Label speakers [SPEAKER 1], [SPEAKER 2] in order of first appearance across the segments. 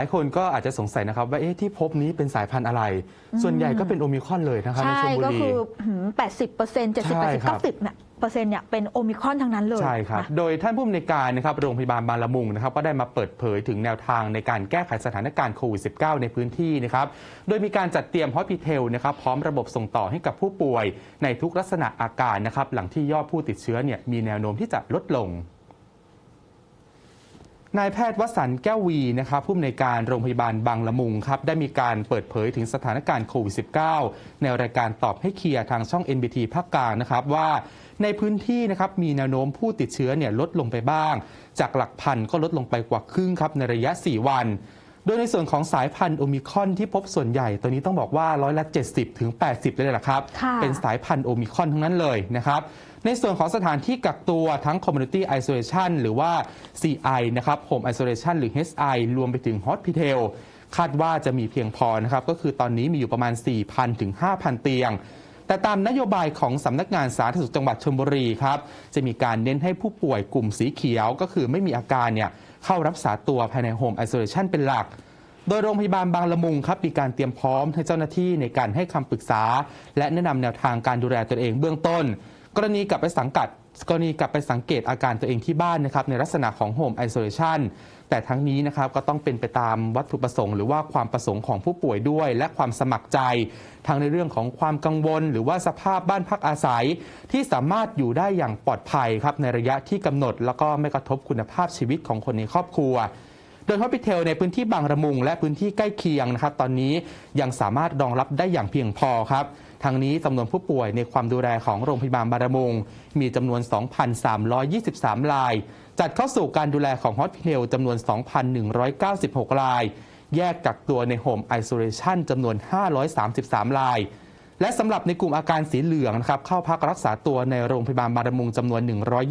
[SPEAKER 1] หลายคนก็อาจจะสงสัยนะครับว่าเอ๊ะที่พบนี้เป็นสายพันธุ์อะไร ส่วนใหญ่ก็เป็นโอมิครอนเลยนะครับใน
[SPEAKER 2] ใช่
[SPEAKER 1] ชลบุ
[SPEAKER 2] ก็
[SPEAKER 1] รี
[SPEAKER 2] คือแปดสิบเปอร์เซ็นต์เจ็ดสิบ
[SPEAKER 1] ใช่
[SPEAKER 2] แปดสิบ
[SPEAKER 1] ครั
[SPEAKER 2] เก้า
[SPEAKER 1] บ
[SPEAKER 2] สิบเนี่ยเปอร์เซ็นต์เนี่ยเป็นโอมิครอนทั้งนั้นเลย
[SPEAKER 1] ใช่ครับ
[SPEAKER 2] นะ
[SPEAKER 1] โดยท่านผู้อำนวยการนะครับโรงพยาบาลบางละมุงนะครับก็ได้มาเปิดเผยถึงแนวทางในการแก้ไขสถานการณ์โควิด -19 ในพื้นที่นะครับ โดยมีการจัดเตรียมฮอสพิทลนะครับพร้อมระบบส่งต่อให้กับผู้ป่วย ในทุกลักษณะอาการนะครับหลังที่ยอดผู้ติดเชื้อเนี่ยมีแนวโน้มที่จะลดลง นายแพทย์วสันต์แก้ววีนะครับผู้อำนวยการโรงพยาบาลบางละมุงครับได้มีการเปิดเผยถึงสถานการณ์โควิด -19 ในรายการตอบให้เคลียร์ทางช่อง NBT ภาคกลางนะครับว่าในพื้นที่นะครับมีแนวโน้มผู้ติดเชื้อเนี่ยลดลงไปบ้าง จากหลักพันก็ลดลงไปกว่าครึ่งครับในระยะ 4 วัน โดยในส่วนของสายพันธุ์โอมิครอนที่พบส่วนใหญ่ตัวนี้ต้องบอกว่าร้อยละ 70ถึง80 เลยแหละครับ
[SPEAKER 2] ค่ะ
[SPEAKER 1] เป็นสายพันธุ์โอมิครอนทั้งนั้นเลยนะครับในส่วนของสถานที่กักตัวทั้ง Community Isolation หรือว่า CI นะครับ Home Isolation หรือ HI รวมไปถึง Hospital คาดว่าจะมีเพียงพอนะครับ ก็คือตอนนี้มีอยู่ประมาณ 4,000 ถึง 5,000 เตียง แต่ตามนโยบายของสำนักงานสาธารณสุขจังหวัดชลบุรีครับจะมีการเน้นให้ผู้ป่วยกลุ่มสีเขียว ก็คือไม่มีอาการเนี่ยเข้ารักษาตัวภายในโฮมไอโซเลชันเป็นหลักโดยโรงพยาบาลบางละมุงครับมีการเตรียมพร้อมให้เจ้าหน้าที่ในการให้คำปรึกษา และแนะนำแนวทางการดูแลตนเองเบื้องต้น กรณีกลับไปสังกัด กรณีกลับไปสังเกตอาการตัวเองที่บ้านนะครับในลักษณะของ Home Isolation แต่ทั้งนี้นะครับก็ต้องเป็นไปตามวัตถุประสงค์ หรือว่าความประสงค์ของผู้ป่วยด้วย และความสมัครใจ ทั้งในเรื่องของความกังวล หรือว่าสภาพบ้านพักอาศัย ที่สามารถอยู่ได้อย่างปลอดภัยครับในระยะที่กำหนด แล้วก็ไม่กระทบคุณภาพชีวิตของคนในครอบครัว ดยฮอสพิทลในพื้นที่บางระมุง และพื้นที่ใกล้เคียงนะครับ ตอนนี้ยังสามารถรองรับได้อย่างเพียงพอครับทางนี้จำนวนผู้ป่วยในความดูแลของโรงพยาบาลบางระมุงมีจำนวน 2,323 ราย จัดเข้าสู่การดูแลของฮอสพิเทลจำนวน 2,196 ราย แยกกักตัวในโฮมไอโซเลชันจำนวน 533 ราย และสำหรับในกลุ่มอาการสีเหลืองนะครับเข้าพักรักษาตัวในโรงพยาบาลบางระมุงจำนวน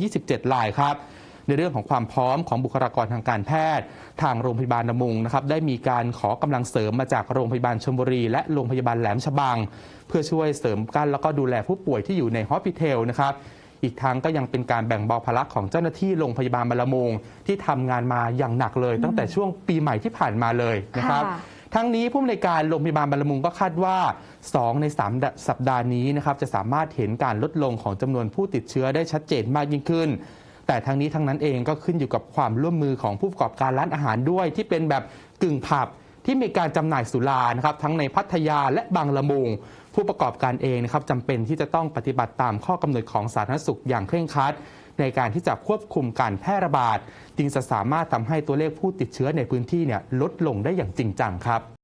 [SPEAKER 1] 127 รายครับ ในเรื่องของความพร้อมของบุคลากรทางการแพทย์ ทางโรงพยาบาลระมุงนะครับได้มีการขอกำลังเสริมมาจากโรงพยาบาลชลบุรี และโรงพยาบาลแหลมฉบัง เพื่อช่วยเสริมกันแล้วก็ดูแลผู้ป่วยที่อยู่ในฮอสพิทลนะครับอีกทั้งก็ยังเป็นการแบ่งเบาภาระของเจ้าหน้าที่โรงพยาบาลบางละมุงที่ทำงานมาอย่างหนักเลย ตั้งแต่ช่วงปีใหม่ที่ผ่านมาเลยนะครับ
[SPEAKER 2] ค่ะ
[SPEAKER 1] ทั้งนี้ผู้อำนวยการโรงพยาบาลบางละมุงก็คาดว่า 2 ใน 3 สัปดาห์นี้นะครับจะสามารถเห็นการลดลงของจำนวนผู้ติดเชื้อได้ชัดเจนมากยิ่งขึ้น แต่ทั้งนี้ทั้งนั้นเองก็ขึ้นอยู่กับความร่วมมือของผู้ประกอบการร้านอาหารด้วย ที่เป็นแบบกึ่งผับที่มีการจำหน่ายสุรานะครับทั้งในพัทยาและบางละมุงผู้ประกอบการเองนะครับจำเป็นที่จะต้องปฏิบัติตามข้อกำหนดของสาธารณสุขอย่างเคร่งครัดในการที่จะควบคุมการแพร่ระบาด จึงจะสามารถทำให้ตัวเลขผู้ติดเชื้อในพื้นที่เนี่ยลดลงได้อย่างจริงจังครับ